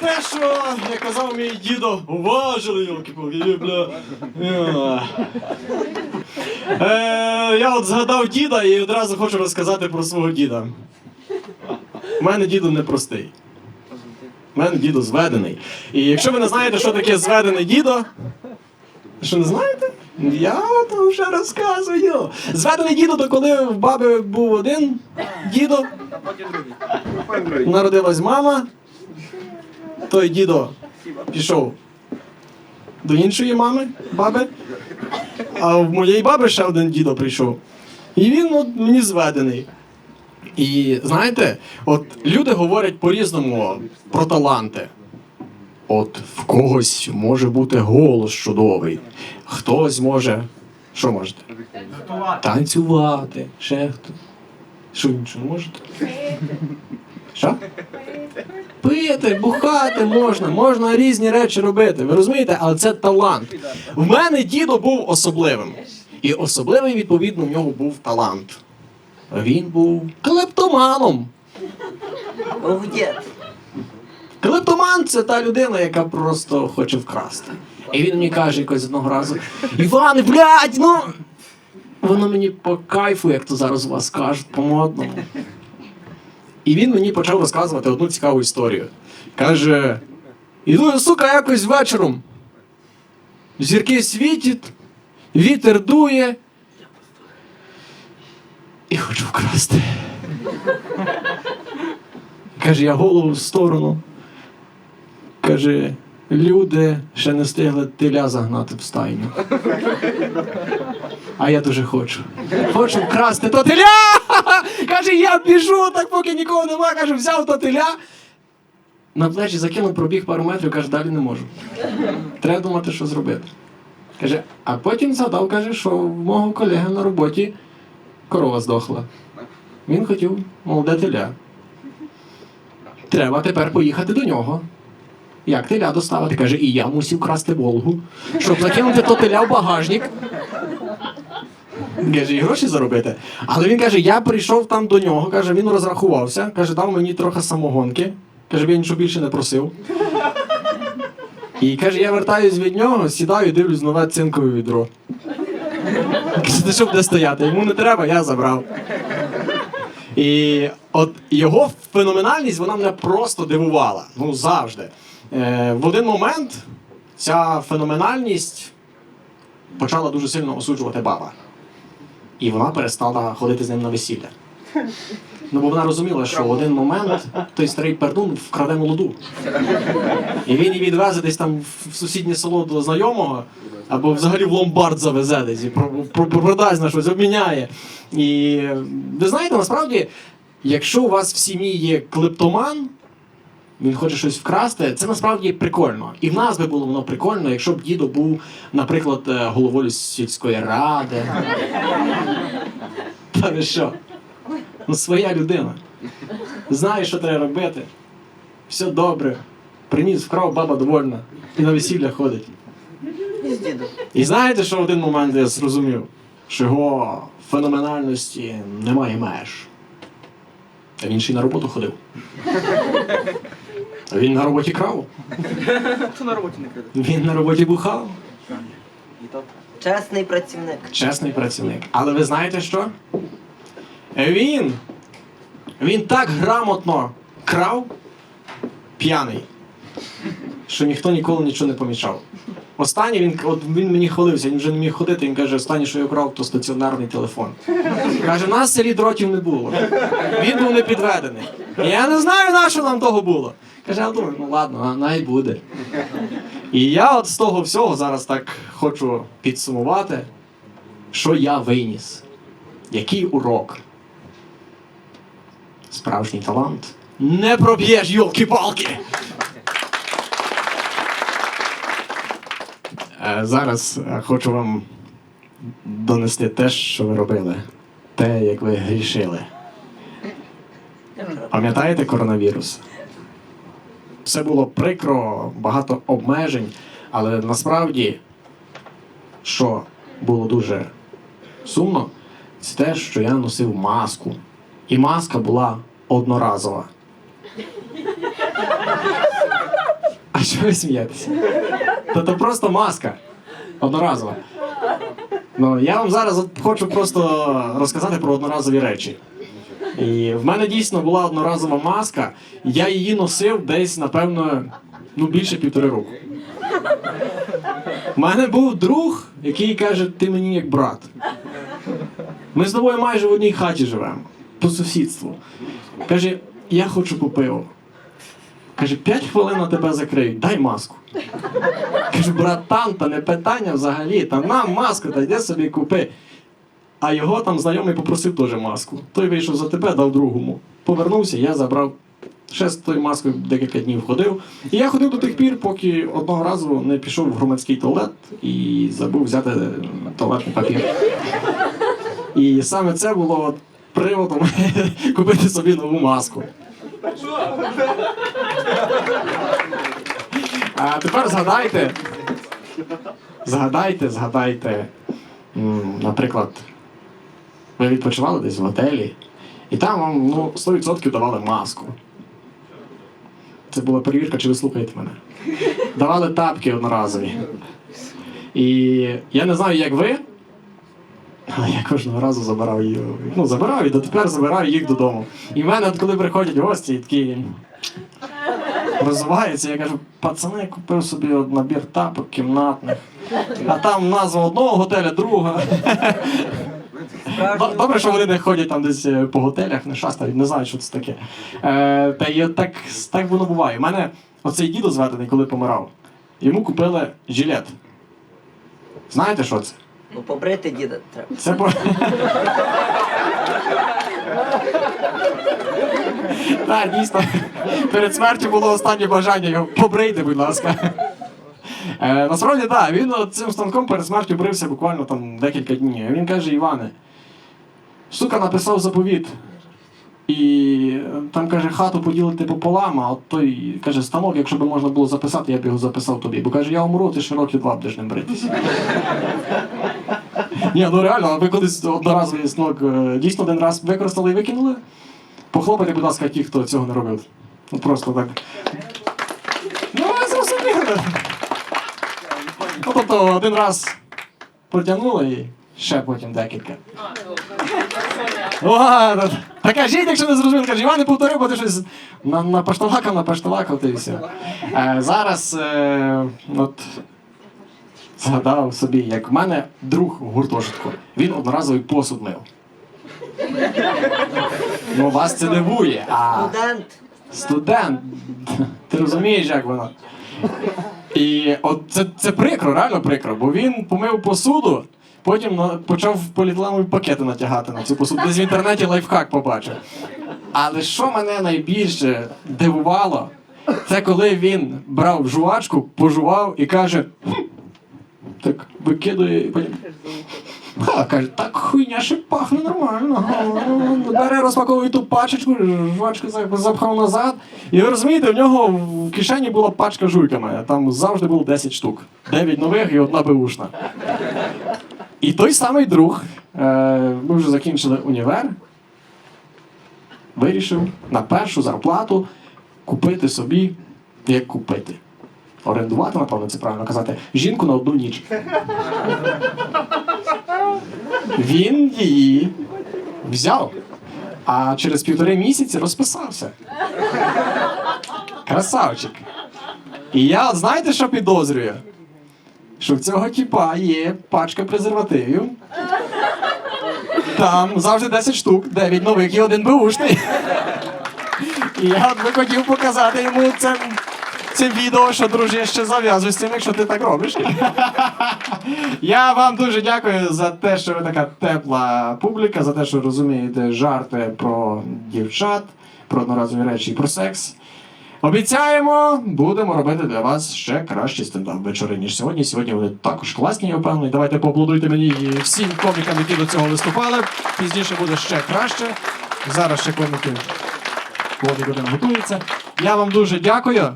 те, що, як казав мій дідо, уважили, йолки-палки, бля. Я. Е, я от згадав діда і одразу хочу розказати про свого діда. У мене дідо непростий. У мене дідо зведений. І якщо ви не знаєте, що таке зведений дідо, що не знаєте? Я то вже розказую. Зведений дідо, то коли в баби був один дідо, народилась мама, той дідо пішов до іншої мами, баби, а в моєї баби ще один дідо прийшов. І він от мені зведений. І знаєте, от люди говорять по-різному про таланти. От в когось може бути голос чудовий, хтось може. Що можете? Танцювати, ще хто. Що іншого можете? Що? Пити, бухати можна, можна різні речі робити. Ви розумієте, але це талант. В мене дідо був особливим. І особливий, відповідно, в нього був талант. Він був клептоманом. Клептоман це та людина, яка просто хоче вкрасти. І він мені каже якось одного разу: Іван, блядь, ну. Воно мені по кайфу, як то зараз у вас кажуть, по-модному. І він мені почав розказувати одну цікаву історію. Каже: іду, сука, якось вечором. Зірки світять, вітер дує. І хочу вкрасти. Каже, я голову в сторону. Каже, люди ще не встигли теля загнати в стайню. А я дуже хочу. Хочу вкрасти то теля! Каже, я біжу, так поки нікого нема. Каже, взяв то теля. На плечі закинув, пробіг пару метрів, каже, далі не можу. Треба думати, що зробити. Каже, а потім згадав, каже, що в мого колеги на роботі корова здохла. Він хотів молоде теля. Треба тепер поїхати до нього. Як теля доставити? Каже, і я мусив красти Волгу, щоб закинути то теля в багажник. Каже, і гроші заробити. Але він каже, я прийшов там до нього, каже, він розрахувався, каже, дав мені трохи самогонки. Каже, я нічого більше не просив. І каже, я вертаюсь від нього, сідаю і дивлюсь нове цинкове відро. Каже, ти що буде стояти? Йому не треба, я забрав. І от його феноменальність вона мене просто дивувала. Ну завжди. Е, в один момент ця феноменальність почала дуже сильно осуджувати баба. І вона перестала ходити з ним на весілля. Ну, бо вона розуміла, що в один момент той старий пердун вкраде молоду. І він її відвезе десь там в сусіднє село до знайомого, або взагалі в ломбард завезе десь і про- про- продасть на щось, обміняє. І ви знаєте, насправді, якщо у вас в сім'ї є клептоман, він хоче щось вкрасти, це насправді прикольно. І в нас би було воно прикольно, якщо б дідо був, наприклад, е, головою сільської ради. Та ви що? Ну, своя людина. Знає, що треба робити. Все добре. Приніс, вкрав, баба довольна. І на весілля ходить. І знаєте, що в один момент я зрозумів, що його феноменальності немає меж. А він ще й на роботу ходив. А він на роботі крав. Хто на роботі не краде? Він на роботі бухав. Чесний працівник. Чесний працівник. Але ви знаєте що? Він. Він так грамотно крав п'яний, що ніхто ніколи нічого не помічав. Останнє він, от він мені хвалився, він вже не міг ходити. Він каже, останнє, що я крав, то стаціонарний телефон. Каже, нас селі дротів не було. Він був не підведений. Я не знаю, на що нам того було. Каже, а думаю, ну ладно, а, най буде. І я от з того всього зараз так хочу підсумувати, що я виніс. Який урок? Справжній талант. Не проб'єш, йолки-палки! Е, Зараз е, хочу вам донести те, що ви робили. Те, як ви грішили. Пам'ятаєте коронавірус? Все було прикро, багато обмежень, але насправді, що було дуже сумно, це те, що я носив маску. І маска була одноразова. А що ви смієтеся? Та то просто маска. Одноразова. Ну, я вам зараз хочу просто розказати про одноразові речі. І в мене дійсно була одноразова маска, я її носив десь, напевно, ну, більше півтори року. У мене був друг, який каже, ти мені як брат. Ми з тобою майже в одній хаті живемо, по сусідству. Каже, я хочу по пиву. Каже, п'ять хвилин на тебе закриють, дай маску. Кажу, братан, та не питання взагалі, та нам маску, та йди собі купи. А його там знайомий попросив теж маску. Той вийшов за тебе, дав другому. Повернувся, я забрав. Ще з тою маскою декілька днів ходив. І я ходив до тих пір, поки одного разу не пішов в громадський туалет і забув взяти туалетний папір. І саме це було приводом купити собі нову маску. А тепер згадайте. Згадайте, згадайте, наприклад, ви відпочивали десь в готелі, і там вам ну, 100% давали маску. Це була перевірка, чи ви слухаєте мене. Давали тапки одноразові. І я не знаю, як ви, я кожного разу забирав її. Ну, забирав і дотепер забираю їх додому. І в мене, коли приходять гості, такі розвиваються, я кажу, пацани, я купив собі набір тапок кімнатних. А там назва одного готеля, друга. Добре, що вони не ходять там десь е, по готелях, не шастають, не знають, що це таке. Е, та й так, так воно буває. У мене оцей дідо зведений, коли помирав, йому купили жилет. Знаєте, що це? Ну, побрити діда треба. Це по... Так, дійсно. Перед смертю було останнє бажання його побрийте, будь ласка. Е, насправді, так, він цим станком перед смертю брився буквально там декілька днів. Він каже, Іване, штука написав заповіт. І там каже, хату поділити пополам, а от той каже, станок, якщо б можна було записати, я б його записав тобі. Бо каже, я умру, ти ще роки два будеш ним бритися. Ні, ну реально, ви колись одноразовий снок е, дійсно один раз використали і викинули? Похлопайте, будь ласка, ті, хто цього не робив. Ну просто так. Ну, ви зрозуміли. Ну, тобто один раз протягнули і ще потім декілька. Ладно. Та кажіть, якщо не зрозуміли, каже, Іван не повторив, бо ти щось на, на пашталакав, на пашталакав, ти все. Е, зараз е, от, згадав собі, як в мене друг в гуртожитку. Він одноразовий посуд мив. Ну, вас це дивує, а Студент. студент. Ти розумієш, як воно? І от це, це прикро, реально прикро, бо він помив посуду, потім на- почав поліетиленові пакети натягати на цю посуду. Десь в інтернеті лайфхак побачив. Але що мене найбільше дивувало, це коли він брав жувачку, пожував і каже. Так викидує і каже, так хуйня ще пахне нормально. Бере, розпаковує ту пачечку, жвачку запхав назад. І ви розумієте, в нього в кишені була пачка жуйками. Там завжди було 10 штук. 9 нових і одна беушна. І той самий друг, е, ми вже закінчили універ, вирішив на першу зарплату купити собі, як купити. Орендувати, напевно, це правильно казати, жінку на одну ніч. Він її взяв, а через півтори місяці розписався. Красавчик. І я, знаєте, що підозрюю? Що в цього типа є пачка презервативів. Там завжди 10 штук, 9 нових і один беушний. І я би хотів показати йому це, це відео, що дружище зав'язуй з цим, якщо ти так робиш. Я вам дуже дякую за те, що ви така тепла публіка, за те, що розумієте жарти про дівчат, про одноразові речі і про секс. Обіцяємо, будемо робити для вас ще кращі стендап вечори, ніж сьогодні. Сьогодні вони також класні, я впевнений. Давайте поаплодуйте мені і всім комікам, які до цього виступали. Пізніше буде ще краще. Зараз ще коміки Володя один. Я вам дуже дякую.